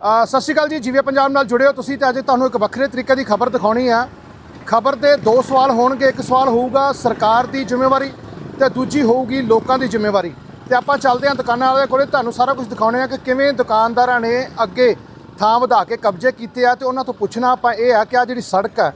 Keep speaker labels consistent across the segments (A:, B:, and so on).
A: ਸਤਿ ਸ਼੍ਰੀ ਅਕਾਲ ਜੀ ਜਿਵੇਂ ਪੰਜਾਬ ਨਾਲ ਜੁੜੇ ਹੋ ਤੁਸੀਂ ਤੇ ਅੱਜ ਤੁਹਾਨੂੰ ਇੱਕ ਵੱਖਰੇ ਤਰੀਕੇ ਦੀ ਖਬਰ ਦਿਖਾਉਣੀ ਆ ਖਬਰ ਦੇ ਦੋ ਸਵਾਲ ਹੋਣਗੇ, ਇੱਕ ਸਵਾਲ ਹੋਊਗਾ ਸਰਕਾਰ ਦੀ ਜ਼ਿੰਮੇਵਾਰੀ ਤੇ ਦੂਜੀ ਹੋਊਗੀ ਲੋਕਾਂ ਦੀ ਜ਼ਿੰਮੇਵਾਰੀ। ਤੇ ਆਪਾਂ ਚੱਲਦੇ ਹਾਂ ਦੁਕਾਨਾਂ ਵਾਲੇ ਕੋਲੇ, ਤੁਹਾਨੂੰ ਸਾਰਾ ਕੁਝ ਦਿਖਾਉਣੇ ਆ ਕਿ ਕਿਵੇਂ ਦੁਕਾਨਦਾਰਾਂ ਨੇ ਅੱਗੇ ਥਾਂ ਵਧਾ ਕੇ ਕਬਜ਼ੇ ਕੀਤੇ ਆ ਤੇ ਉਹਨਾਂ ਤੋਂ ਪੁੱਛਣਾ ਆਪਾਂ ਇਹ ਆ ਕਿ ਆ ਜਿਹੜੀ ਸੜਕ ਹੈ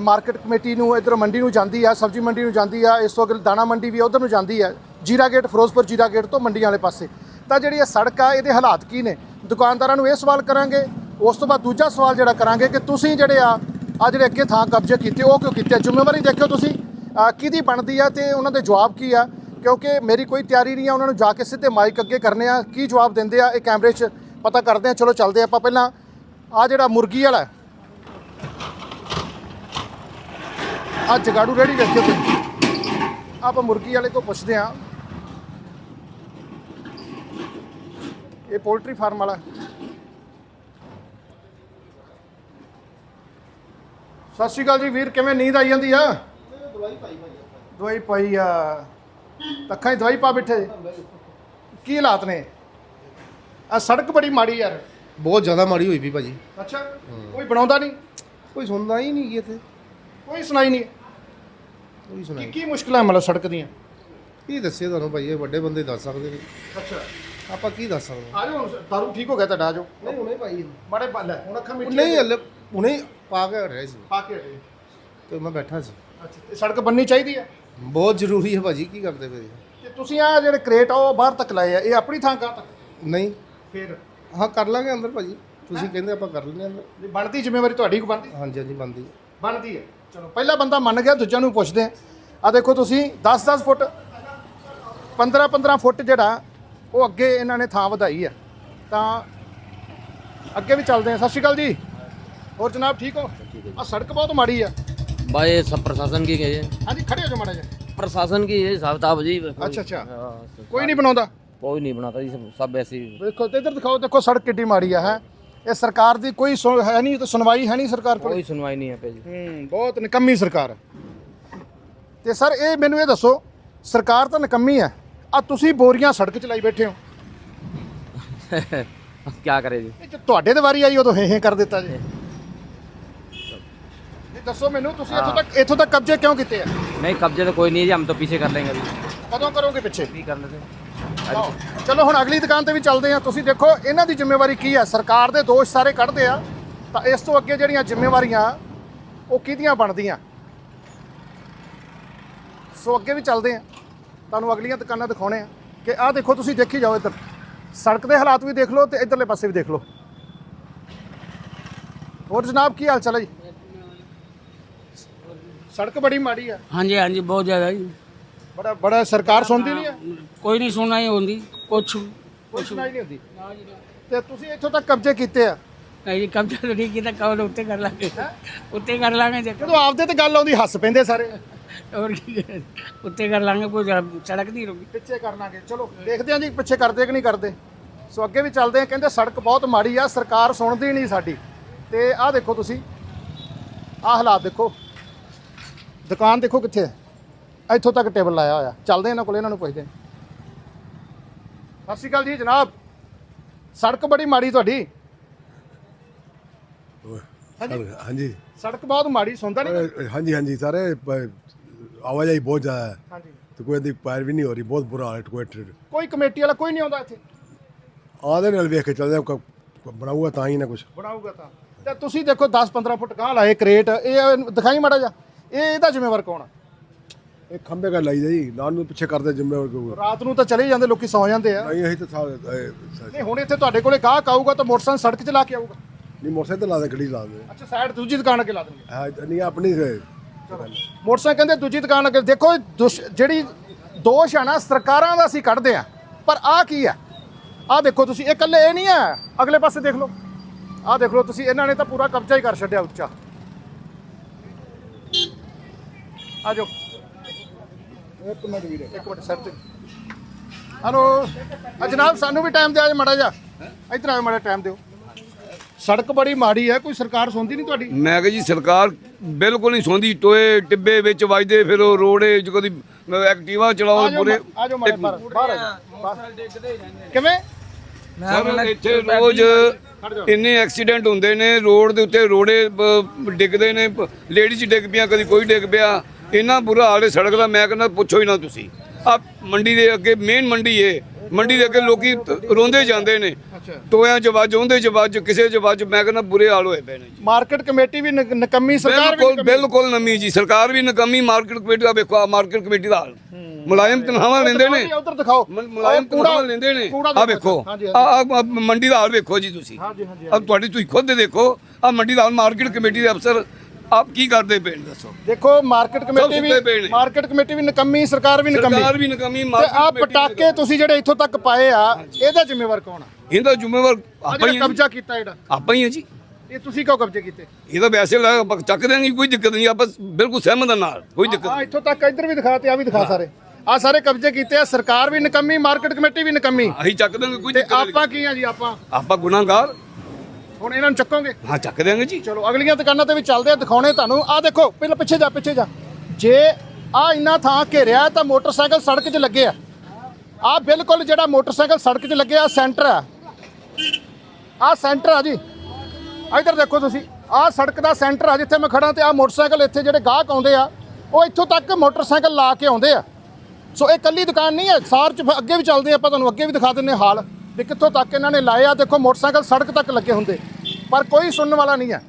A: ਮਾਰਕੀਟ ਕਮੇਟੀ ਨੂੰ ਇਧਰ ਮੰਡੀ ਨੂੰ ਜਾਂਦੀ ਆ, ਸਬਜ਼ੀ ਮੰਡੀ ਨੂੰ ਜਾਂਦੀ ਆ, ਇਸ ਤੋਂ ਅੱਗੇ ਦਾਣਾ ਮੰਡੀ ਵੀ ਉਧਰ ਨੂੰ ਜਾਂਦੀ ਆ, ਜੀਰਾ ਗੇਟ, ਫਿਰੋਜ਼ਪੁਰ ਜੀਰਾ ਗੇਟ ਤੋਂ ਮੰਡੀਆਂ ਵਾਲੇ ਪਾਸੇ। ਤਾਂ ਜਿਹੜੀ ਇਹ ਸੜਕ ਆ, ਇਹਦੇ ਹਾਲਾਤ ਕੀ ਨੇ? ਦੁਕਾਨਦਾਰਾਂ ਨੂੰ ਇਹ ਸਵਾਲ ਕਰਾਂਗੇ ਉਸ ਤੋਂ ਬਾਅਦ ਦੂਜਾ ਸਵਾਲ ਜਿਹੜਾ ਕਰਾਂਗੇ ਕਿ ਤੁਸੀਂ ਜਿਹੜੇ ਆ ਆ ਜਿਹੜੇ ਅੱਗੇ ਥਾਂ ਕਬਜ਼ੇ ਕੀਤੇ ਉਹ ਕਿਉਂ ਕੀਤੇ ਆ? ਜ਼ਿੰਮੇਵਾਰੀ ਦੇਖਿਓ ਤੁਸੀਂ ਕਿਹਦੀ ਬਣਦੀ ਆ ਤੇ ਉਹਨਾਂ ਦੇ ਜਵਾਬ ਕੀ ਆ? ਕਿਉਂਕਿ ਮੇਰੀ ਕੋਈ ਤਿਆਰੀ ਨਹੀਂ ਆ ਉਹਨਾਂ ਨੂੰ ਜਾ ਕੇ ਸਿੱਧੇ ਮਾਈਕ ਅੱਗੇ ਕਰਨੇ ਆ ਕੀ ਜਵਾਬ ਦਿੰਦੇ ਆ ਇਹ ਕੈਮਰੇ 'ਚ ਪਤਾ ਕਰਦੇ ਆ ਚਲੋ ਚੱਲਦੇ ਆਪਾਂ ਪਹਿਲਾਂ ਆ ਜਿਹੜਾ ਮੁਰਗੀ ਵਾਲਾ ਹੈ, ਆ ਜਗਾੜੂ ਰੇੜੀ ਵੇਖਿਓ ਤੁਸੀਂ। ਆਪਾਂ ਮੁਰਗੀ ਵਾਲੇ ਕੋਲ ਪੁੱਛਦੇ ਆ ਇਹ ਪੋਲਟਰੀ ਫਾਰਮ ਵਾਲਾ। ਸਤਿ ਸ਼੍ਰੀ ਅਕਾਲ ਜੀ ਵੀਰ ਕਿਵੇਂ ਨੀਂਦ ਆਈ ਜਾਂਦੀ ਆ? ਦਵਾਈ ਪਾਈ ਆ। ਅੱਖਾਂ 'ਚ ਦਵਾਈ ਪਾ ਬੈਠੇ। ਕੀ ਹਾਲਾਤ ਨੇ? ਆ ਸੜਕ ਬੜੀ ਮਾੜੀ ਯਾਰ।
B: ਬਹੁਤ ਜ਼ਿਆਦਾ ਮਾੜੀ ਹੋਈ ਵੀ ਭਾਜੀ।
A: ਅੱਛਾ ਕੋਈ ਬਣਾਉਂਦਾ ਨਹੀਂ?
B: ਕੋਈ ਸੁਣਦਾ ਹੀ ਨਹੀਂ ਇੱਥੇ।
A: ਕੋਈ ਸੁਣਾਈ ਨਹੀਂ।
B: ਕੋਈ
A: ਕੀ
B: ਸੁਣਾਈ
A: ਕੀ ਮੁਸ਼ਕਲਾਂ ਮਤਲਬ ਸੜਕ ਦੀਆਂ?
B: ਕੀ ਦੱਸੇ ਤੁਹਾਨੂੰ ਭਾਈ ਇਹ ਵੱਡੇ ਬੰਦੇ ਦੱਸ ਸਕਦੇ ਨੇ।
A: ਅੱਛਾ।
B: ਆਪਾਂ ਕੀ ਦੱਸ ਸਕਦੇ
A: ਆ ਜਾਓ ਹੁਣ ਦਾਰੂ ਠੀਕ ਹੋ ਗਿਆ ਤੁਹਾਡਾ ਆ ਜਾਓ।
B: ਨਹੀਂ ਹੁਣੇ ਭਾਈ
A: ਬੜੇ ਪਾ ਲੈ ਹੁਣ ਅੱਖਾਂ
B: ਉਹ ਨਹੀਂ ਹਲੇ ਹੁਣੇ ਪਾ ਕੇ ਹਟਿਆ ਸੀ।
A: ਪਾ ਕੇ ਹਟੇ।
B: ਤੇ ਮੈਂ ਬੈਠਾ ਸੀ।
A: ਅੱਛਾ ਤੇ ਸੜਕ ਬੰਨੀ ਚਾਹੀਦੀ ਹੈ
B: ਬਹੁਤ ਜ਼ਰੂਰੀ ਹੈ ਭਾਜੀ ਕੀ ਕਰਦੇ ਪਏ
A: ਤੇ ਤੁਸੀਂ ਆ ਜਿਹੜੇ ਕ੍ਰੇਟ ਆ ਉਹ ਬਾਹਰ ਤੱਕ ਲਾਏ ਆ ਇਹ ਆਪਣੀ ਥਾਂ ਕਾ ਤੱਕ?
B: ਨਹੀਂ।
A: ਫਿਰ?
B: ਹਾਂ ਕਰ ਲਾਂਗੇ ਅੰਦਰ ਭਾਜੀ। ਤੁਸੀਂ ਕਹਿੰਦੇ ਆਪਾਂ ਕਰ ਲੈਂਦੇ ਹਾਂ ਅੰਦਰ।
A: ਜੇ ਬਣਦੀ ਜ਼ਿੰਮੇਵਾਰੀ ਤੁਹਾਡੀ ਕੋ ਬਣਦੀ?
B: ਹਾਂਜੀ ਹਾਂਜੀ ਬੰਦੀ
A: ਬਣਦੀ ਹੈ ਚਲੋ ਪਹਿਲਾ ਬੰਦਾ ਮੰਨ ਗਿਆ ਦੂਜਿਆਂ ਨੂੰ ਪੁੱਛਦੇ ਆ ਆ ਦੇਖੋ ਤੁਸੀਂ 10-10 ਫੁੱਟ 15-15 ਫੁੱਟ ਜਿਹੜਾ ਉਹ ਅੱਗੇ ਇਹਨਾਂ ਨੇ ਥਾਂ ਵਧਾਈ ਆ ਤਾਂ ਅੱਗੇ ਵੀ ਚੱਲਦੇ ਆ ਸਤਿ ਸ਼੍ਰੀ ਅਕਾਲ ਜੀ ਹੋਰ ਜਨਾਬ ਠੀਕ ਹੋ ਆ ਸੜਕ ਬਹੁਤ ਮਾੜੀ ਆ
C: भाई ये सब प्रशासन की है
A: ਹਾਂਜੀ ਖੜੇ ਹੋ ਜਾ ਮਾੜਾ ਜਿਹਾ
C: प्रशासन की है साहब साहब जी
A: अच्छा, अच्छा।
C: हाँ,
A: ਕੋਈ ਨਹੀਂ ਬਣਾਉਂਦਾ
C: कोई नहीं बनाता जी सब सब ऐसे ही
A: ਦੇਖੋ ਤੇ ਇੱਧਰ ਦਿਖਾਓ ਦੇਖੋ ਸੜਕ ਕਿੱਡੀ ਮਾੜੀ ਆ ਹੈ ਇਹ ਸਰਕਾਰ ਦੀ ਕੋਈ ਸੁਣ- ਹੈ ਨਹੀਂ ਤੇ ਸੁਣਵਾਈ ਹੈ ਨਹੀਂ ਸਰਕਾਰ ਕੋਲ
C: कोई सुनवाई नहीं है पे जी
A: ਹੂੰ ਬਹੁਤ ਨਿਕੰਮੀ ਸਰਕਾਰ ਹੈ ਤੇ ਸਰ ਇਹ ਮੈਨੂੰ ਇਹ ਦੱਸੋ ਸਰਕਾਰ ਤਾਂ ਨਿਕੰਮੀ ਹੈ ਆ ਤੁਸੀਂ ਬੋਰੀਆਂ ਸੜਕ 'ਚ ਲਾਈ ਬੈਠੇ ਹੋ।
C: ਕੀ
A: ਕਰੇ ਜੀ? ਤੁਹਾਡੇ ਤੇ ਵਾਰੀ ਆਈ ਉਦੋਂ ਹੇ ਹੇ ਕਰ ਦਿੱਤਾ ਜੀ। ਇਹ ਦੱਸੋ ਮੈਨੂੰ ਤੁਸੀਂ ਇੱਥੋਂ ਤੱਕ ਇੱਥੋਂ ਤੱਕ ਕਬਜ਼ੇ ਕਿਉਂ ਕੀਤੇ ਆ?
C: ਨਹੀਂ ਕਬਜ਼ੇ ਤਾਂ ਕੋਈ ਨਹੀਂ ਜੀ ਹਮ ਤਾਂ ਪਿੱਛੇ ਕਰ ਲੈਂਗੇ ਜੀ।
A: ਕਦੋਂ ਕਰੋਗੇ ਪਿੱਛੇ?
C: ਕੀ ਕਰ
A: ਲੈਂਦੇ ਚਲੋ ਹੁਣ ਅਗਲੀ ਦੁਕਾਨ ਤੇ ਵੀ ਚੱਲਦੇ ਆ ਤੁਸੀਂ ਦੇਖੋ ਇਹਨਾਂ ਦੀ ਜ਼ਿੰਮੇਵਾਰੀ ਕੀ ਆ? ਸਰਕਾਰ ਦੇ ਦੋਸ਼ ਸਾਰੇ ਕੱਢਦੇ ਆ। ਤਾਂ ਇਸ ਤੋਂ ਅੱਗੇ ਜਿਹੜੀਆਂ ਜ਼ਿੰਮੇਵਾਰੀਆਂ ਉਹ ਕਿਹਦੀਆਂ ਬਣਦੀਆਂ? ਸੋ ਅੱਗੇ ਵੀ ਚੱਲਦੇ ਆ ਤੁਹਾਨੂੰ ਅਗਲੀਆਂ ਦੁਕਾਨਾਂ ਦਿਖਾਉਣੇ ਆ ਕਿ ਆਹ ਦੇਖੋ ਤੁਸੀਂ ਦੇਖੀ ਜਾਓ ਇੱਧਰ। ਸੜਕ ਦੇ ਹਾਲਾਤ ਵੀ ਦੇਖ ਲਓ ਤੇ ਇੱਧਰਲੇ ਪਾਸੇ ਵੀ ਦੇਖ ਲਓ। ਹੋਰ ਜਨਾਬ ਕੀ ਹਾਲ ਚਾਲ ਹੈ ਜੀ? ਸੜਕ ਬੜੀ ਮਾੜੀ ਆ।
D: ਹਾਂਜੀ ਹਾਂਜੀ ਬਹੁਤ ਜ਼ਿਆਦਾ ਜੀ।
A: ਬੜਾ ਬੜਾ ਸਰਕਾਰ ਸੁਣਦੀ ਨਹੀਂ ਆ?
D: ਕੋਈ ਨਹੀਂ ਸੁਣਨਾ ਹੀ ਹੁੰਦੀ ਕੁਛ
A: ਕੋਈ ਸੁਣਾਈ ਨਹੀਂ ਹੁੰਦੀ? ਤੇ ਤੁਸੀਂ ਇੱਥੋਂ ਤੱਕ ਕਬਜ਼ੇ ਕੀਤੇ ਆ?
D: ਨਹੀਂ ਜੀ ਕਬਜ਼ਾ ਤਾਂ ਨਹੀਂ ਕੀਤਾ ਕਵਲ ਉੱਤੇ ਕਰ ਲਾਂਗੇ। ਉੱਤੇ ਕਰ ਲਾਂਗੇ ਜੇ
A: ਜਦੋਂ ਆਪਦੇ ਤੇ ਗੱਲ ਆਉਂਦੀ ਹੱਸ ਪੈਂਦੇ ਸਾਰੇ।
D: ਹੋਰ ਕੀ ਕਰੇ। ਉੱਤੇ ਕਰ ਲਾਂਗੇ ਕੋਈ ਸੜਕ ਨਹੀਂ ਰੁਕੀ।
A: ਪਿੱਛੇ ਕਰਨਾਗੇ ਚਲੋ ਦੇਖਦੇ ਹਾਂ ਜੀ ਪਿੱਛੇ ਕਰਦੇ ਕਿ ਨਹੀਂ ਕਰਦੇ। ਸੋ ਅੱਗੇ ਵੀ ਚੱਲਦੇ ਆ ਕਹਿੰਦੇ ਸੜਕ ਬਹੁਤ ਮਾੜੀ ਆ ਸਰਕਾਰ ਸੁਣਦੀ ਨਹੀਂ ਸਾਡੀ। ਤੇ ਆਹ ਦੇਖੋ ਤੁਸੀਂ ਆਹ ਹਾਲਾਤ ਦੇਖੋ। ਦੁਕਾਨ ਦੇਖੋ ਕਿੱਥੇ ਹੈ। ਇੱਥੋਂ ਤੱਕ ਟੇਬਲ ਲਾਇਆ ਹੋਇਆ। ਚੱਲਦੇ ਇਹਨਾਂ ਕੋਲ ਇਹਨਾਂ ਨੂੰ ਪੁੱਛਦੇ ਹਾਂ। ਸਤਿ ਸ਼੍ਰੀ ਅਕਾਲ ਜੀ ਜਨਾਬ। ਸੜਕ ਬੜੀ ਮਾੜੀ ਤੁਹਾਡੀ।
E: ਹਾਂਜੀ।
A: ਸੜਕ ਬਹੁਤ ਮਾੜੀ ਸੁਣਦਾ ਨਹੀਂ
E: ਅਹ ਹਾਂਜੀ ਹਾਂਜੀ ਸਾਰੇ ਪ- ਆਵਾਜਾਈ ਬਹੁਤ ਜ਼ਿਆਦਾ ਹੈ।
A: ਹਾਂਜੀ।
E: ਤੇ ਕੋਈ ਦੀ ਪੈਰ ਵੀ ਨਹੀਂ ਹੋ ਰਹੀ ਬਹੁਤ ਬੁਰਾ ਹਾਲ ਹੈ ਕੋਈ ਟ੍ਰੇਡ
A: ਕੋਈ ਕਮੇਟੀ ਵਾਲਾ ਕੋਈ ਨਹੀਂ ਆਉਂਦਾ ਇੱਥੇ?
E: ਆਦੇ ਨਾਲ ਵੇਖ ਕੇ ਚੱਲਦੇ ਆ ਬਣਾਊਗਾ ਤਾਂ ਹੀ ਨਾ ਕੁਝ
A: ਬਣਾਊਗਾ ਤਾਂ। ਤੇ ਤੁਸੀਂ ਦੇਖੋ 10 15 ਫੁੱਟ ਗਾਂ ਲਾਏ ਕ੍ਰੇਟ ਇਹ ਦਿਖਾਈ ਮਾੜਾ ਜਾ ਇਹ ਇਹਦਾ ਜ਼ਿੰਮੇਵਾਰ ਕੌਣ ਆ?
E: ਇਹ ਖੰਬੇ ਕਰ ਲਾਈ ਦਾ ਜੀ ਨਾਲ ਨੂੰ ਪਿੱਛੇ ਕਰਦੇ ਜ਼ਿੰਮੇਵਾਰ ਕੋਈ।
A: ਰਾਤ ਨੂੰ ਤਾਂ ਚਲੇ ਜਾਂਦੇ ਲੋਕੀ ਸੌ ਜਾਂਦੇ ਆ।
E: ਨਹੀਂ ਅਸੀਂ ਤਾਂ ਸਾ- ਇਹ ਸ-
A: ਨਹੀਂ ਹੁਣ ਇੱਥੇ ਤੁਹਾਡੇ ਕੋਲੇ ਗਾਹਕ ਆਊਗਾ ਤਾਂ ਮੋਟਰਸਾਈਕਲ ਸੜਕ 'ਚ ਲਾ ਕੇ ਆਊਗਾ।
E: ਨਹੀਂ ਮੋਟਰਸਾਈਕਲ ਤੇ ਲਾ ਦੇ ਗੱਡੀ ਲਾ ਦੇ।
A: ਅੱਛਾ ਸਾਈਡ ਦੂਜੀ ਦੁਕਾਨ ਅੱਗੇ ਲਾ ਦੇਣਗੇ
E: ਹਾਂ ਨਹੀਂ ਆਪਣੀ ਸੇ-
A: ਮੋਟਰਸਾਈਕਲ ਕਹਿੰਦੇ ਦੂਜੀ ਦੁਕਾਨ ਅੱਗੇ ਦੇਖੋ ਜਿਹੜੀ ਦੋਸ਼ ਆ ਨਾ ਸਰਕਾਰਾਂ ਦਾ ਅਸੀਂ ਕੱਢਦੇ ਆ। ਪਰ ਆਹ ਕੀ ਆ? ਆਹ ਦੇਖੋ ਤੁਸੀਂ ਇਹ ਇਕੱਲੇ ਇਹ ਨਹੀਂ ਆ। ਅਗਲੇ ਪਾਸੇ ਦੇਖ ਲਓ। ਆਹ ਦੇਖ ਲਓ ਤੁਸੀਂ ਇਹਨਾਂ ਨੇ ਤਾਂ ਪੂਰਾ ਕਬਜ਼ਾ ਹੀ ਕਰ ਛੱਡਿਆ ਉੱਚਾ। ਆ ਜਾਓ। ਇੱਕ ਮਿੰਟ ਵੀਰੇ। ਇੱਕ ਮਿੰਟ ਸਰ ਤੇ ਹਲੋ ਆ ਜਨਾਬ ਸਾਨੂੰ ਵੀ ਟਾਈਮ ਦਿਓ ਮੜਾ ਜਾ ਇੱਧਰ ਆਓ ਮੜਾ ਟਾਈਮ ਦਿਓ। ਸੜਕ ਬੜੀ ਮਾੜੀ ਹੈ ਕੋਈ ਸਰਕਾਰ ਸੁਣਦੀ ਨਹੀਂ ਤੁਹਾਡੀ?
F: ਮੈਂ ਕਿਹਾ ਜੀ ਸਰਕਾਰ ਬਿਲਕੁਲ ਨਹੀਂ ਸੁਣਦੀ ਟੋਏ ਟਿੱਬੇ ਵਿੱਚ ਵੱਜਦੇ ਫਿਰ ਉਹ ਰੋੜੇ ਚ ਕਦੀ ਐਕਟਿਵਾ ਚਲਾਓ ਪੂਰੇ।
A: ਬਾਹਰ। ਕਿਵੇਂ?
F: ਸਰ ਇੱਥੇ ਰੋਜ਼ ਇੰਨੇ ਐਕਸੀਡੈਂਟ ਹੁੰਦੇ ਨੇ ਰੋਡ ਦੇ ਉੱਤੇ ਰੋੜੇ ਡਿੱਗਦੇ ਨੇ ਲੇਡੀਜ਼ ਡਿੱਗ ਪਿਆ ਕਦੀ ਕੋਈ ਡਿੱਗ ਪਿਆ। ਇੰਨਾ ਬੁਰਾ ਹਾਲ ਹੈ ਸੜਕ ਦਾ ਮੈਂ ਕਹਿੰਦਾ ਪੁੱਛੋ ਹੀ ਨਾ ਤੁਸੀਂ। ਆ ਮੰਡੀ ਦੇ ਅੱਗੇ ਮੇਨ ਮੰਡੀ ਏ। ਮੰਡੀ ਦੇ ਅੱਗੇ ਲੋਕੀ ਰੋਂਦੇ ਜਾਂਦੇ ਨੇ। ਟੋਇਆਂ ਚ ਵੱਜ ਉਹਦੇ ਚ ਵੱਜ ਕਿਸੇ ਚ ਵੱਜ ਮੈਂ ਕਹਿੰਦਾ ਬੁਰੇ ਹਾਲ ਹੋਏ ਪਏ ਨੇ ਜੀ।
A: ਮਾਰਕੀਟ ਕਮੇਟੀ ਵੀ ਨ- ਨਕੰਮੀ ਸਰਕਾਰ ਵੀ
F: ਬਿਲਕੁਲ
A: ਨਕੰਮੀ।
F: ਬਿਲਕੁਲ ਨਮੀ ਜੀ ਸਰਕਾਰ ਵੀ ਨਕਮੀ ਮਾਰਕੀਟ ਕਮੇਟੀ ਦਾ ਵੇਖੋ ਆ ਮਾਰਕੀਟ ਕਮੇਟੀ ਦਾ ਹਾਲ। ਮੁਲਾਇਮ ਤਨਖਾਹਾਂ ਲੈਂਦੇ ਨੇ।
A: ਉਧਰ ਦਿਖਾਓ।
F: ਮ- ਮੁਲਾਇਮ
A: ਉਹ ਕੂੜਾ-
F: ਤਨਖਾਹਾਂ ਲੈਂਦੇ ਨੇ।
A: ਕੂੜਾ
F: ਆ ਵੇਖੋ
A: ਹਾਂਜੀ
F: ਆ ਆ ਮੰਡੀ ਦਾ ਹਾਲ ਵੇਖੋ ਜੀ ਤੁਸੀਂ।
A: ਹਾਂਜੀ ਹਾਂਜੀ
F: ਅਬ ਤੁਹਾਡੀ ਤੁਸੀਂ ਖੁਦ ਦੇਖੋ ਆ ਮੰਡੀ ਦਾ ਹਾਲ ਮਾਰਕੀਟ ਕਮੇਟੀ ਦੇ ਅਫਸਰ ਆਪ ਕੀ ਕਰਦੇ ਪਏ ਨੇ ਦੱਸੋ?
A: ਦੇਖੋ ਮਾਰਕੀਟ ਕਮੇਟੀ ਵੀ
F: ਸੁੱਤੇ ਪਏ ਨੇ।
A: ਮਾਰਕੀਟ ਕਮੇਟੀ ਵੀ ਨਕੰਮੀ ਸਰਕਾਰ ਵੀ ਨਕੰਮੀ।
F: ਸਰਕਾਰ ਵੀ ਨਕਮੀ
A: ਤੇ
F: ਮਾਰਕੀਟ
A: ਆ
F: ਕਮੇਟੀ ਵੀ
A: ਪਟਾਕੇ ਤੁਸੀਂ ਜਿਹੜੇ ਇੱਥੋਂ ਤੱਕ ਪਾਏ ਆ ਇਹਦਾ ਜ਼ਿੰਮੇਵਾਰ ਕੌਣ ਆ?
F: ਨਕਮੀ। ਇਹਦਾ ਜ਼ਿੰਮੇਵਾਰ
A: ਆ
F: ਆਪਾਂ ਹੀ
A: ਜਿਹੜਾ
F: ਹਾਂ ਜੀ।
A: ਕਬਜ਼ਾ ਕੀਤਾ ਜਿਹੜਾ
F: ਆਪਾਂ ਹੀ ਹਾਂ ਜੀ।
A: ਇਹ ਤੁਸੀਂ ਕਿਉਂ ਕਬਜ਼ੇ ਕੀਤੇ?
F: ਇਹ ਤਾਂ ਵੈਸੇ ਲਾ- ਆਪਾਂ ਚੱਕ ਦਿਆਂਗੇ ਕੋਈ ਦਿੱਕਤ ਨਹੀਂ ਆਪਾਂ ਬਿਲਕੁਲ ਸਹਿਮਤ ਹਾਂ ਨਾਲ ਕੋਈ ਦਿੱਕਤ
A: ਆ
F: ਨਹੀਂ।
A: ਇੱਥੋਂ ਤੱਕ ਇੱਧਰ ਵੀ ਦਿਖਾ ਤੇ ਆ ਵੀ ਦਿਖਾ ਸਾਰੇ। ਆ ਸਾਰੇ ਕਬਜ਼ੇ ਕੀਤੇ ਆ ਸਰਕਾਰ ਵੀ ਨਕੰਮੀ ਮਾਰਕੀਟ ਕਮੇਟੀ ਵੀ ਨਕੰਮੀ।
F: ਅਸੀਂ ਚੱਕ ਦਿਆਂਗੇ ਕੋਈ
A: ਤੇ
F: ਦਿੱਕਤ ਨਹੀਂ।
A: ਆਪਾਂ ਕੀ ਆ ਜੀ ਆਪਾਂ?
F: ਆਪਾਂ ਗੁਨਾਹਗਾਰ।
A: ਹੁਣ ਇਹਨਾਂ ਨੂੰ ਚੱਕੋਗੇ?
F: ਹਾਂ ਚੱਕ ਦਿਆਂਗੇ ਜੀ।
A: ਚਲੋ ਅਗਲੀਆਂ ਦੁਕਾਨਾਂ ਤੇ ਵੀ ਚੱਲਦੇ ਆ ਦਿਖਾਉਣੇ ਤੁਹਾਨੂੰ। ਆ ਦੇਖੋ ਪਹਿਲਾਂ ਪਿੱਛੇ ਜਾ ਪਿੱਛੇ ਜਾ। ਜੇ ਆ ਇੰਨਾ ਥਾਂ ਘੇਰਿਆ ਤਾਂ ਮੋਟਰਸਾਈਕਲ ਸੜਕ 'ਚ ਲੱਗੇ ਆ। ਆ ਬਿਲਕੁਲ ਜਿਹੜਾ ਮੋਟਰਸਾਈਕਲ ਸੜਕ 'ਚ ਲੱਗਿਆ ਸੈਂਟਰ ਆ। ਆ ਸੈਂਟਰ ਆ ਜੀ। ਇਧਰ ਦੇਖੋ ਤੁਸੀਂ ਆ ਸੜਕ ਦਾ ਸੈਂਟਰ ਆ ਜਿੱਥੇ ਮੈਂ ਖੜਾ ਤੇ ਆ ਮੋਟਰਸਾਈਕਲ ਇੱਥੇ ਜਿਹੜੇ ਗਾਹਕ ਆਉਂਦੇ ਆ ਉਹ ਇੱਥੋਂ ਤੱਕ ਮੋਟਰਸਾਈਕਲ ਲਾ ਕੇ ਆਉਂਦੇ ਆ। ਸੋ ਇਹ ਕੱਲੀ ਦੁਕਾਨ ਨਹੀਂ ਹੈ ਸਾਰ ਚ ਅੱਗੇ ਵੀ ਚੱਲਦੇ ਆਪਾਂ ਤੁਹਾਨੂੰ ਅੱਗੇ ਵੀ ਦਿਖਾ ਦਿੰਨੇ ਹਾਲ। ਵੀ ਕਿੱਥੋਂ ਤੱਕ ਇਹਨਾਂ ਨੇ ਲਾਏ ਆ? ਦੇਖੋ, ਮੋਟਰਸਾਈਕਲ ਸੜਕ ਤੱਕ ਲੱਗੇ ਹੁੰਦੇ, ਪਰ ਕੋਈ ਸੁਣਨ ਵਾਲਾ ਨਹੀਂ ਹੈ।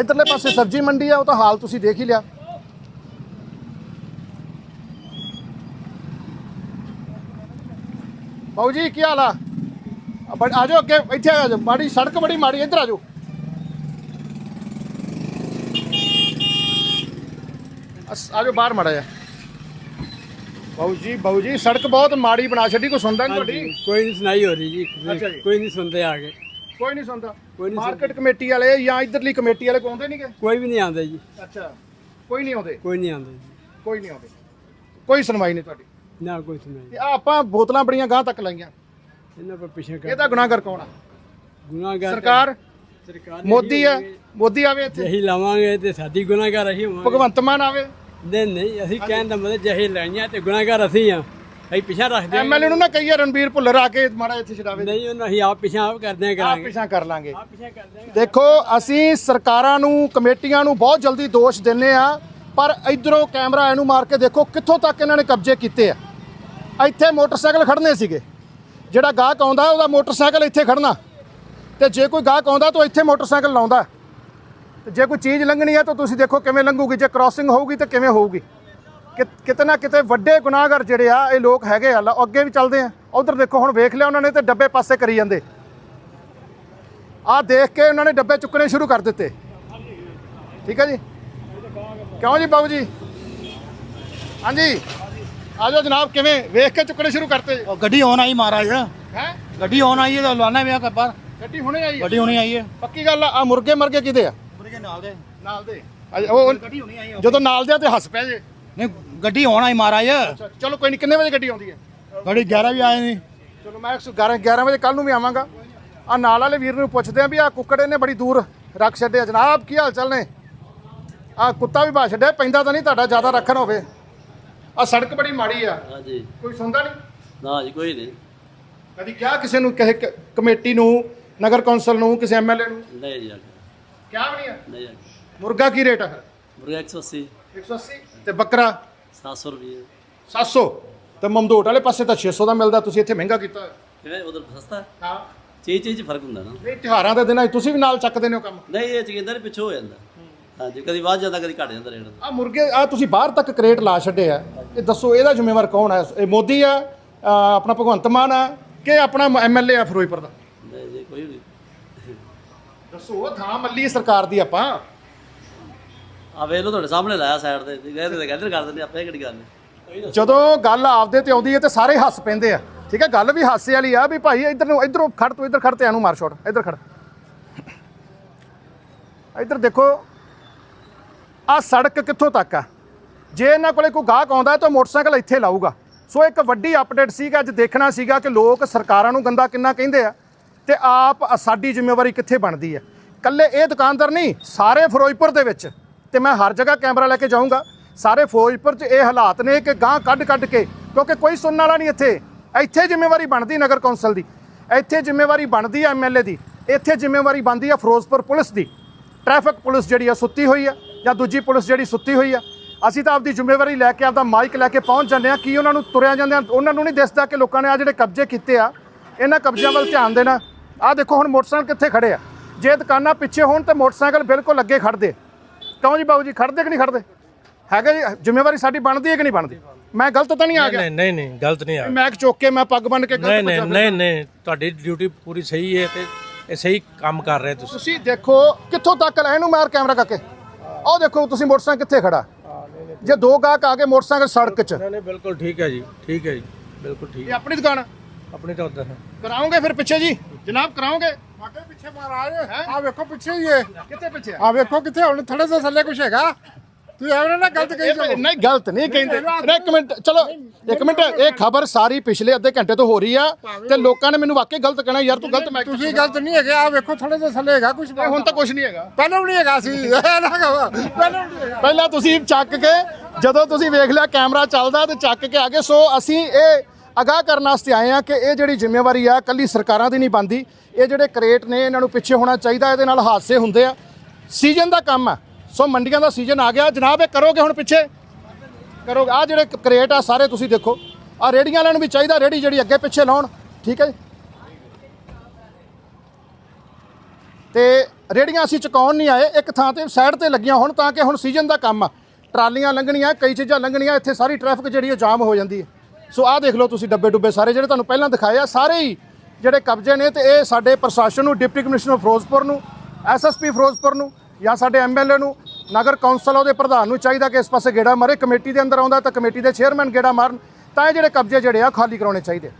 A: ਇਧਰਲੇ ਪਾਸੇ ਸਬਜ਼ੀ ਮੰਡੀ ਆ, ਉਹ ਤਾਂ ਹਾਲ ਤੁਸੀਂ ਦੇਖ ਹੀ ਲਿਆ। ਬਾਊ ਜੀ, ਕੀ ਹਾਲ ਆ? ਆ ਬੜ- ਆ ਜਾਓ ਅੱਗੇ, ਇੱਥੇ ਆ ਜਾਓ, ਮਾੜੀ ਸੜਕ ਬੜੀ ਮਾੜੀ, ਇੱਧਰ ਆ ਜਾਓ। ਅਸ- ਆ ਜਾਓ, ਬਾਹਰ ਮਾੜਾ ਜਾ ਬਾਊ ਜੀ ਬਾਊ ਜੀ ਸੜਕ ਬਹੁਤ ਮਾੜੀ ਬਣਾ ਛੱਡੀ ਕੋਈ ਸੁਣਦਾ ਨਹੀਂ ਤੁਹਾਡੀ?
D: ਕੋਈ ਨਹੀਂ ਸੁਣਾਈ ਹੋ ਰਹੀ
A: ਜੀ। ਕੋਈ
D: ਨਹੀਂ ਸੁਣਦੇ ਆ ਕੇ।
A: ਕੋਈ ਨਹੀਂ ਸੁਣਦਾ।
D: ਕੋਈ ਨਹੀਂ
A: ਮਾਰਕੀਟ ਕਮੇਟੀ ਵਾਲੇ ਜਾਂ ਇਧਰਲੀ ਕਮੇਟੀ ਵਾਲੇ ਕੋਈ ਆਉਂਦੇ ਨਹੀਂਗੇ
D: ਕੋਈ ਵੀ ਨਹੀਂ ਆਉਂਦਾ ਜੀ।
A: ਅੱਛਾ ਕੋਈ ਨਹੀਂ ਆਉਂਦੇ?
D: ਕੋਈ ਨਹੀਂ ਆਉਂਦਾ
A: ਕੋਈ ਨਹੀਂ ਆਉਂਦੇ। ਕੋਈ ਸੁਣਵਾਈ ਨਹੀਂ ਤੁਹਾਡੀ?
D: ਨਾ ਕੋਈ ਸੁਣਾਈ
A: ਤੇ ਆਪਾਂ ਬੋਤਲਾਂ ਬੜੀਆਂ ਗਾਂ ਤੱਕ ਲਾਈਆਂ।
D: ਇਹਨਾਂ ਪਰ ਪਿੱਛੇ ਕਰ
A: ਇਹਦਾ ਗੁਨਾਹਗਰ ਕੌਣ ਆ?
D: ਗੁਨਾਹਗਾਰ
A: ਸਰਕਾਰ?
D: ਸਰਕਾਰ
A: ਮੋਦੀ ਆ। ਮੋਦੀ ਆਵੇ ਇੱਥੇ।
D: ਇਹੀ ਲਾਵਾਂਗੇ ਤੇ ਸਾਡੀ ਗੁਨਾਹਗਾਰ ਅਸੀਂ ਹੋਵਾਂਗੇ।
A: ਭਗਵੰਤ ਮਾਨ ਆਵੇ।
D: ਨਹੀਂ ਨਹੀਂ ਅਸੀਂ ਕਹਿਣ ਦਾ ਮਤਲਬ ਜਹੇ ਲਾਈਆਂ ਤੇ ਗੁਨਾਹਗਰ ਅਸੀਂ ਆ। ਅਸੀਂ ਪਿਛਾ ਰੱਖਦੇ ਹਾਂ
A: ਐਮਐਲਏ ਨੂੰ ਨਾ ਕਹੀਏ ਰਣਬੀਰ ਭੁੱਲਰ ਆ ਕੇ ਮਾੜਾ ਇੱਥੇ ਛਡਾਵੇ
D: ਨਹੀਂ ਉਹਨਾਂ ਅਸੀਂ ਆਪ ਪਿਛਾ ਆਪ ਕਰਦੇ ਹਾਂ
A: ਆਪ ਪਿਛਾ ਕਰ ਲਾਂਗੇ।
D: ਆਪ ਪਿਛਾ ਕਰਦੇ ਹਾਂ
A: ਦੇਖੋ ਅਸੀਂ ਸਰਕਾਰਾਂ ਨੂੰ ਕਮੇਟੀਆਂ ਨੂੰ ਬਹੁਤ ਜਲਦੀ ਦੋਸ਼ ਦਿੰਨੇ ਆ ਪਰ ਇਧਰੋਂ ਕੈਮਰਾ ਇਹਨੂੰ ਮਾਰ ਕੇ ਦੇਖੋ ਕਿੱਥੋਂ ਤੱਕ ਇਹਨਾਂ ਨੇ ਕਬਜ਼ੇ ਕੀਤੇ ਆ। ਇੱਥੇ ਮੋਟਰਸਾਈਕਲ ਖੜਨੇ ਸੀਗੇ। ਜਿਹੜਾ ਗਾਹਕ ਆਉਂਦਾ ਉਹਦਾ ਮੋਟਰਸਾਈਕਲ ਇੱਥੇ ਖੜਨਾ ਤੇ ਜੇ ਕੋਈ ਗਾਹਕ ਆਉਂਦਾ ਤਾਂ ਇੱਥੇ ਮੋਟਰਸਾਈਕਲ ਲਾਉਂਦਾ। ਜੇ ਕੋਈ ਚੀਜ਼ ਲੰਘਣੀ ਹੈ ਤਾਂ ਤੁਸੀਂ ਦੇਖੋ ਕਿਵੇਂ ਲੰਘੂਗੀ ਜੇ ਕ੍ਰਾਸਿੰਗ ਹੋਊਗੀ ਤਾਂ ਕਿਵੇਂ ਹੋਊਗੀ। ਕਿ ਕਿਤੇ ਨਾ ਕਿਤੇ ਵੱਡੇ ਗੁਨਾਹਗਰ ਜਿਹੜੇ ਆ ਇਹ ਲੋਕ ਹੈਗੇ ਆ ਅੱਗੇ ਵੀ ਚੱਲਦੇ ਆ। ਉਧਰ ਦੇਖੋ ਹੁਣ ਵੇਖ ਲਿਆ ਉਹਨਾਂ ਨੇ ਤੇ ਡੱਬੇ ਪਾਸੇ ਕਰੀ ਜਾਂਦੇ। ਆਹ ਦੇਖ ਕੇ ਉਹਨਾਂ ਨੇ ਡੱਬੇ ਚੁੱਕਣੇ ਸ਼ੁਰੂ ਕਰ ਦਿੱਤੇ। ਠੀਕ ਹੈ ਜੀ? ਕਿਉਂ ਜੀ ਬਾਬੂ ਜੀ? ਹਾਂਜੀ। ਆ ਜਾਓ ਜਨਾਬ ਕਿਵੇਂ? ਵੇਖ ਕੇ ਚੁੱਕਣੇ ਸ਼ੁਰੂ ਕਰਤੇ।
G: ਗੱਡੀ ਹੋਣ ਆਈ ਮਹਾਰਾਜ।
A: ਹੈ?
G: ਗੱਡੀ ਹੋਣ ਆਈ ਹੈ ਤਾਂ ਵਿਆਹ ਕਰ ਪਰ
A: ਗੱਡੀ ਹੁਣੇ ਆਈ ਹੈ।
G: ਗੱਡੀ ਹੋਣੀ ਆਈ ਹੈ।
A: ਪੱਕੀ ਗੱਲ ਆ ਮੁਰਗੇ ਮਰਗੇ ਕਿਹਦੇ ਆ?
G: ਨਾਲ ਦੇ।
A: ਨਾਲ ਦੇ। ਅੱਛਾ, ਉਹ
G: ਗੱਡੀ ਹੋਣੀ ਆਈ ਹੈ
A: ਜਦੋਂ ਨਾਲ ਦੇ ਆ ਤੇ ਹੱਸ ਪੈ ਜੇ।
G: ਨਹੀਂ ਗੱਡੀ ਹੋਣ ਆਈ ਮਹਾਰਾਜ।
A: ਚਲੋ ਕੋਈ ਨਹੀਂ ਕਿੰਨੇ ਵਜੇ ਗੱਡੀ ਆਉਂਦੀ ਹੈ?
G: ਗੱਡੀ 11 ਵੀ ਆਏ ਨਹੀਂ
A: ਚਲੋ ਮੈਂ 11 11 ਵਜੇ ਕੱਲ ਨੂੰ ਵੀ ਆਵਾਂਗਾ। ਆ ਨਾਲ ਵਾਲੇ ਵੀਰ ਨੂੰ ਪੁੱਛਦੇ ਆ ਵੀ ਆ ਕੁੱਕੜੇ ਨੇ ਬੜੀ ਦੂਰ ਰੱਖ ਛੱਡਿਆ ਜਨਾਬ ਕੀ ਹਾਲ ਚਾਲ ਨੇ? ਆ ਕੁੱਤਾ ਵੀ ਬਾ ਛੱਡਿਆ ਪੈਂਦਾ ਤਾਂ ਨਹੀਂ ਤੁਹਾਡਾ ਜ਼ਿਆਦਾ ਰੱਖਣ ਹੋਵੇ। ਆ ਸੜਕ ਬੜੀ ਮਾੜੀ ਆ।
H: ਹਾਂਜੀ।
A: ਕੋਈ ਸੁਣਦਾ ਨਹੀਂ?
H: ਨਾ ਜੀ ਕੋਈ ਨਹੀਂ।
A: ਕਦੀ ਕਿਹਾ ਕਿਸੇ ਨੂੰ ਕਿਸੇ ਕ- ਕਮੇਟੀ ਨੂੰ ਨਗਰ ਕੌਂਸਲ ਨੂੰ ਕਿਸੇ ਐਮਐਲਏ ਨੂੰ?
H: ਨਹੀਂ ਜੀ
A: ਵੀ ਮੁਰਗਾ ਕੀ ਰੇਟ ਆ
H: ਮੁਰਗਾ 180
A: 180 ਤੇ ਬੱਕਰਾ?
H: 700 ਰੁਪਏ।
A: 700 ਤੇ ਮਮਦੋਟ ਵਾਲੇ ਪਾਸੇ ਤਾਂ 600 ਦਾ ਮਿਲਦਾ ਤੁਸੀਂ ਇੱਥੇ ਮਹਿੰਗਾ ਕੀਤਾ ਹੋਇਆ।
H: ਸਸਤਾ?
A: ਹਾਂ।
H: ਚੀਜ਼ 'ਚ ਫ਼ਰਕ ਹੁੰਦਾ ਨਾ।
A: ਨਹੀਂ ਤਿਉਹਾਰਾਂ ਦੇ ਦਿਨਾਂ 'ਚ ਤੁਸੀਂ ਵੀ ਨਾਲ ਚੱਕਦੇ ਨੇ ਉਹ ਕੰਮ।
H: ਨਹੀਂ ਇਹ ਚਿਕੰਦਰ ਪਿੱਛੋਂ ਹੋ ਜਾਂਦਾ। ਹਾਂਜੀ ਕਦੀ ਵੱਧ ਜਾਂਦਾ ਕਦੀ ਘਟ ਜਾਂਦਾ ਰੇਟ।
A: ਆ ਮੁਰਗੇ ਆ ਤੁਸੀਂ ਬਾਹਰ ਤੱਕ ਕ੍ਰੇਟ ਲਾ ਛੱਡੇ ਆ। ਇਹ ਦੱਸੋ ਇਹਦਾ ਜ਼ਿੰਮੇਵਾਰ ਕੌਣ ਹੈ ਇਹ ਮੋਦੀ ਆ ਆਪਣਾ ਭਗਵੰਤ ਮਾਨ ਆ ਕਿ ਆਪਣਾ ਐਮਐਲਏ ਆ ਫਿਰੋਜ਼ਪੁਰ ਦਾ?
H: ਨਹੀਂ ਜੀ ਕੋਈ ਨਹੀਂ
A: ਦੱਸੋ ਥਾਂ ਮੱਲੀ ਸਰਕਾਰ ਦੀ ਆਪਾਂ।
H: ਆ ਵੇਖ ਲਓ ਤੁਹਾਡੇ ਸਾਹਮਣੇ ਲਾਇਆ ਸਾਈਡ ਤੇ ਕਹਿੰਦੇ ਤਾਂ ਕਹਿੰਦੇ ਕਰ ਦਿੰਦੇ ਆਪੇ ਕਿਹੜੀ ਗੱਲ ਹੈ।
A: ਜਦੋਂ ਗੱਲ ਆਪਦੇ ਤੇ ਆਉਂਦੀ ਹੈ ਤੇ ਸਾਰੇ ਹੱਸ ਪੈਂਦੇ ਆ। ਠੀਕ ਹੈ ਗੱਲ ਵੀ ਹਾਸੇ ਵਾਲੀ ਆ ਵੀ ਭਾਈ ਇੱਧਰ ਨੂੰ ਇੱਧਰੋਂ ਖੜ ਤੂੰ ਇੱਧਰ ਖੜ ਤੇ ਇਹਨੂੰ ਮਾਰ ਛੋੜ ਇੱਧਰ ਖੜ। ਇੱਧਰ ਦੇਖੋ ਆ ਸੜਕ ਕਿੱਥੋਂ ਤੱਕ ਆ? ਜੇ ਇਹਨਾਂ ਕੋਲੇ ਕੋਈ ਗਾਹਕ ਆਉਂਦਾ ਤਾਂ ਮੋਟਰਸਾਈਕਲ ਇੱਥੇ ਲਾਊਗਾ। ਸੋ ਇੱਕ ਵੱਡੀ ਅਪਡੇਟ ਸੀਗਾ ਅੱਜ ਦੇਖਣਾ ਸੀਗਾ ਕਿ ਲੋਕ ਸਰਕਾਰਾਂ ਨੂੰ ਗੰਦਾ ਕਿੰਨਾ ਕਹਿੰਦੇ ਆ। ਤੇ ਆਪ ਸਾਡੀ ਜ਼ਿੰਮੇਵਾਰੀ ਕਿੱਥੇ ਬਣਦੀ ਹੈ? ਕੱਲੇ ਇਹ ਦੁਕਾਨਦਾਰ ਨਹੀਂ, ਸਾਰੇ ਫਿਰੋਜ਼ਪੁਰ ਦੇ ਵਿੱਚ। ਤੇ ਮੈਂ ਹਰ ਜਗ੍ਹਾ ਕੈਮਰਾ ਲੈ ਕੇ ਜਾਊਂਗਾ। ਸਾਰੇ ਫਿਰੋਜ਼ਪੁਰ 'ਚ ਇਹ ਹਾਲਾਤ ਨੇ ਕਿ ਗਾਂ ਕੱਢ ਕੱਢ ਕੇ, ਕਿਉਂਕਿ ਕੋਈ ਸੁਣਨ ਵਾਲਾ ਨਹੀਂ ਇੱਥੇ। ਇੱਥੇ ਜ਼ਿੰਮੇਵਾਰੀ ਬਣਦੀ ਨਗਰ ਕੌਂਸਲ ਦੀ। ਇੱਥੇ ਜ਼ਿੰਮੇਵਾਰੀ ਬਣਦੀ ਆ ਐਮਐਲਏ ਦੀ। ਇੱਥੇ ਜ਼ਿੰਮੇਵਾਰੀ ਬਣਦੀ ਆ ਫਿਰੋਜ਼ਪੁਰ ਪੁਲਿਸ ਦੀ। ਟ੍ਰੈਫਿਕ ਪੁਲਿਸ ਜਿਹੜੀ ਆ ਸੁੱਤੀ ਹੋਈ ਆ ਜਾਂ ਦੂਜੀ ਪੁਲਿਸ ਜਿਹੜੀ ਸੁੱਤੀ ਹੋਈ ਆ ਅਸੀਂ ਤਾਂ ਆਪਦੀ ਜ਼ਿੰਮੇਵਾਰੀ ਲੈ ਕੇ, ਆਪਦਾ ਮਾਈਕ ਲੈ ਕੇ ਪਹੁੰਚ ਜਾਂਦੇ ਆ ਕੀ ਉਹਨਾਂ ਨੂੰ ਤੁਰਿਆ ਜਾਂਦੇ ਆ ਉਹਨਾਂ ਨੂੰ ਨਹੀਂ ਦਿਸਦਾ ਕਿ ਲੋਕਾਂ ਨੇ ਆ ਜਿਹੜੇ ਕਬਜ਼ੇ ਕੀਤੇ ਆ, ਇਹਨਾਂ ਕਬਜ਼ਿਆਂ ਵੱਲ ਧਿਆਨ ਦੇਣਾ। ਆ ਦੇਖੋ ਹੁਣ ਮੋਟਰਸਾਈਕਲ ਕਿੱਥੇ ਖੜੇ ਆ। ਜੇ ਦੁਕਾਨਾਂ ਪਿੱਛੇ ਹੋਣ ਤੇ ਮੋਟਰਸਾਈਕਲ ਬਿਲਕੁਲ ਅੱਗੇ ਖੜਦੇ। ਕਿਉਂ ਜੀ ਬਾਬੂ ਜੀ ਖੜਦੇ ਕਿ ਨਹੀਂ ਖੜਦੇ? ਹੈਗਾ ਜੀ ਜ਼ਿੰਮੇਵਾਰੀ ਸਾਡੀ ਬਣਦੀ ਹੈ ਕਿ ਨਹੀਂ ਬਣਦੀ? ਮੈਂ ਗਲਤ ਤਾਂ ਨਹੀਂ ਆ ਗਿਆ?
I: ਨਹੀਂ ਨਹੀਂ ਨਹੀਂ ਗਲਤ ਨਹੀਂ ਆ।
A: ਮੈਂ ਚੁੱਕ ਕੇ ਮੈਂ ਪੱਗ ਬੰਨ ਕੇ ਗਲਤ
I: ਨਹੀਂ ਨਹੀਂ ਨਹੀਂ ਨਹੀਂ ਤੁਹਾਡੀ ਡਿਊਟੀ ਪੂਰੀ ਸਹੀ ਹੈ ਤੇ ਇਹ ਸਹੀ ਕੰਮ ਕਰ ਰਹੇ ਤੁਸੀਂ।
A: ਤੁਸੀਂ ਦੇਖੋ ਕਿੱਥੋਂ ਤੱਕ ਲੈ ਇਹਨੂੰ ਮਾਰ ਕੈਮਰਾ ਕਰਕੇ? ਆਹ ਦੇਖੋ ਤੁਸੀਂ ਮੋਟਰਸਾਈਕਲ ਕਿੱਥੇ ਖੜਾ? ਜੇ ਦੋ ਗਾਹਕ ਆ ਕੇ ਮੋਟਰਸਾਈਕਲ ਸੜਕ 'ਚ।
I: ਨਹੀਂ ਨਹੀਂ ਬਿਲਕੁਲ ਠੀਕ ਹੈ ਜੀ ਠੀਕ ਹੈ ਜੀ ਬਿਲਕੁਲ ਠੀਕ।
A: ਇਹ ਆਪਣੀ ਦੁਕਾਨ
I: ਆਪਣੀ ਤਾਂ ਉਧਰ ਹੈ।
A: ਕਰਾਓਗੇ ਫਿਰ ਪਿੱਛੇ ਜੀ। ਜਨਾਬ ਕਰਾਓਗੇ
G: ਸਾਡੇ ਪਿੱਛੇ ਮਹਾਰਾਜ ਆ ਵੇਖੋ ਪਿੱਛੇ ਹੀ ਹੈ
A: ਕਿੱਥੇ ਪਿੱਛੇ
G: ਆ? ਵੇਖੋ ਕਿੱਥੇ ਹੁਣ ਥੜੇ ਦੇ ਥੱਲੇ ਕੁਝ ਹੈਗਾ। ਤੂੰ ਐਵੇਂ ਨਾ ਗਲਤ ਕਹੀ
A: ਇਹ ਨਹੀਂ ਗਲਤ ਨਹੀਂ ਕਹਿੰਦੇ। ਇੱਕ ਮਿੰਟ ਚਲੋ ਇੱਕ ਮਿੰਟ ਇਹ ਖਬਰ ਸਾਰੀ ਪਿਛਲੇ ਅੱਧੇ ਘੰਟੇ ਤੋਂ ਹੋ ਰਹੀ ਆ ਤੇ ਲੋਕਾਂ ਨੇ ਮੈਨੂੰ ਵਾਕਈ ਗਲਤ ਕਹਿਣਾ ਯਾਰ ਤੂੰ ਗਲਤ ਮੈਂ
G: ਤੁਸੀਂ ਗਲਤ ਨਹੀਂ ਹੈਗੇ ਆ ਵੇਖੋ ਥੜੇ ਦੇ ਥੱਲੇ ਹੈਗਾ ਕੁਝ
A: ਹੁਣ ਤਾਂ ਕੁਝ ਨਹੀਂ ਹੈਗਾ।
G: ਪਹਿਲਾਂ ਵੀ ਨਹੀਂ ਹੈਗਾ ਸੀ
A: ਪਹਿਲਾਂ ਤੁਸੀਂ ਚੱਕ ਕੇ ਜਦੋਂ ਤੁਸੀਂ ਵੇਖ ਲਿਆ ਕੈਮਰਾ ਚੱਲਦਾ ਤੇ ਚੱਕ ਕੇ ਆ ਗਏ। ਸੋ ਅਸੀਂ ਇਹ ਅਗਾਹ ਕਰਨ ਵਾਸਤੇ ਆਏ ਆ ਕਿ ਇਹ ਜਿਹੜੀ ਜ਼ਿੰਮੇਵਾਰੀ ਆ, ਕੱਲੀ ਸਰਕਾਰਾਂ ਦੀ ਨਹੀਂ ਬਣਦੀ। ਇਹ ਜਿਹੜੇ ਕਰੇਟ ਨੇ, ਇਹਨਾਂ ਨੂੰ ਪਿੱਛੇ ਹੋਣਾ ਚਾਹੀਦਾ, ਇਹਦੇ ਨਾਲ ਹਾਦਸੇ ਹੁੰਦੇ ਆ। ਸੀਜ਼ਨ ਦਾ ਕੰਮ ਆ। ਸੋ ਮੰਡੀਆਂ ਦਾ ਸੀਜ਼ਨ ਆ ਗਿਆ। ਜਨਾਬ, ਇਹ ਕਰੋਗੇ ਹੁਣ ਪਿੱਛੇ? ਕਰੋਗੇ। ਆ ਜਿਹੜੇ ਕਰੇਟ ਆ, ਸਾਰੇ ਤੁਸੀਂ ਦੇਖੋ। ਆ ਰੇੜੀਆਂ ਵਾਲਿਆਂ ਨੂੰ ਵੀ ਚਾਹੀਦਾ ਰੇੜੀ ਜਿਹੜੀ ਅੱਗੇ ਪਿੱਛੇ ਲਾਉਣ। ਠੀਕ ਹੈ ਜੀ? ਤੇ ਰੇੜੀਆਂ ਅਸੀਂ ਚੁਕਾਉਣ ਨਹੀਂ ਆਏ। ਇੱਕ ਥਾਂ ਤੇ, ਸਾਈਡ ਤੇ ਲੱਗੀਆਂ ਹੁਣ ਤਾਂ ਕਿ ਹੁਣ ਸੀਜ਼ਨ ਦਾ ਕੰਮ ਆ। ਟਰਾਲੀਆਂ ਲੰਘਣੀਆਂ, ਕਈ ਚੀਜ਼ਾਂ ਲੰਘਣੀਆਂ, ਇੱਥੇ ਸਾਰੀ ਟ੍ਰੈਫਿਕ ਜਿਹੜੀ ਉਹ ਜਾਮ ਹੋ ਜਾਂਦੀ ਹੈ। ਸੋ ਆਹ ਦੇਖ ਲਓ ਤੁਸੀਂ ਡੱਬੇ ਡੁੱਬੇ ਸਾਰੇ ਜਿਹੜੇ ਤੁਹਾਨੂੰ ਪਹਿਲਾਂ ਦਿਖਾਏ ਆ, ਸਾਰੇ ਹੀ ਜਿਹੜੇ ਕਬਜ਼ੇ ਨੇ ਤੇ ਇਹ ਸਾਡੇ ਪ੍ਰਸ਼ਾਸਨ ਨੂੰ, ਡਿਪਟੀ ਕਮਿਸ਼ਨਰ ਫਿਰੋਜ਼ਪੁਰ ਨੂੰ ਐਸਐਸਪੀ ਫਿਰੋਜ਼ਪੁਰ ਨੂੰ ਜਾਂ ਸਾਡੇ ਐਮਐਲਏ ਨੂੰ, ਨਗਰ ਕੌਂਸਲ ਉਹਦੇ ਪ੍ਰਧਾਨ ਨੂੰ ਚਾਹੀਦਾ ਕਿ ਇਸ ਪਾਸੇ ਗੇੜਾ ਮਾਰੇ, ਕਮੇਟੀ ਦੇ ਅੰਦਰ ਆਉਂਦਾ ਤਾਂ ਕਮੇਟੀ ਦੇ ਚੇਅਰਮੈਨ ਗੇੜਾ ਮਾਰਨ, ਤਾਂ ਇਹ ਜਿਹੜੇ ਕਬਜ਼ੇ ਜਿਹੜੇ ਆ ਖਾਲੀ ਕਰਾਉਣੇ ਚਾਹੀਦੇ